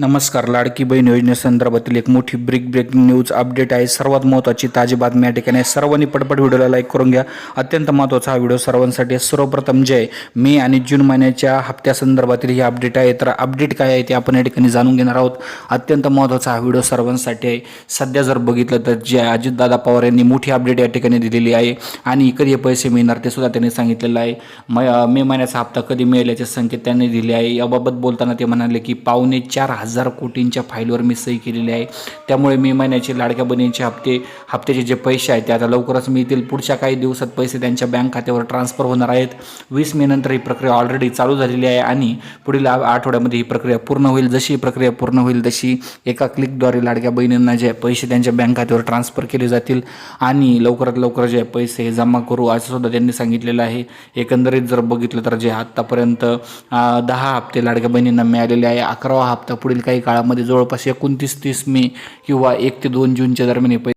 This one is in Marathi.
नमस्कार लाडकी बहीण योजनेसंदर्भातील एक मोठी ब्रेक ब्रेकिंग न्यूज अपडेट आहे. सर्वात महत्त्वाची ताजी बातमी या ठिकाणी आहे. सर्वांनी पटपट व्हिडिओला लाईक करून घ्या. अत्यंत महत्त्वाचा हा व्हिडिओ सर्वांसाठी आहे. सर्वप्रथम जे आहे, मे आणि जून महिन्याच्या हप्त्यासंदर्भातील ही अपडेट आहे. तर अपडेट काय आहे ते आपण या ठिकाणी जाणून घेणार आहोत. अत्यंत महत्त्वाचा हा व्हिडिओ सर्वांसाठी आहे. सध्या जर बघितलं तर जे अजितदादा पवार यांनी मोठी अपडेट या ठिकाणी दिलेली आहे. आणि कधी हे पैसे मिळणार ते सुद्धा त्यांनी सांगितलेलं आहे. मे महिन्याचा हप्ता कधी मिळेल याचे संकेत त्यांनी दिले आहे. याबाबत बोलताना ते म्हणाले की पावणे चार हजार हजार कोटींच्या फाईलवर मी सही केलेली आहे. त्यामुळे मे महिन्याचे लाडक्या बहिणींचे हप्ते हप्त्याचे जे पैसे आहेत ते आता लवकरच मिळतील. पुढच्या काही दिवसात पैसे त्यांच्या बँक खात्यावर ट्रान्सफर होणार आहेत. वीस मे नंतर ही प्रक्रिया ऑलरेडी चालू झालेली आहे आणि पुढील आठवड्यामध्ये ही प्रक्रिया पूर्ण होईल. जशी ही प्रक्रिया पूर्ण होईल तशी एका क्लिकद्वारे लाडक्या बहिणींना जे पैसे त्यांच्या बँक खात्यावर ट्रान्सफर केले जातील आणि लवकरात लवकर जे पैसे हे जमा करू असं सुद्धा त्यांनी सांगितलेलं आहे. एकंदरीत जर बघितलं तर जे आत्तापर्यंत दहा हप्ते लाडक्या बहिणींना मिळालेले आहे अकरावा हप्ता पुढील काही काळामध्ये जवळपास एकोणतीस तीस मे किंवा एक ते दोन जूनच्या दरम्यान हे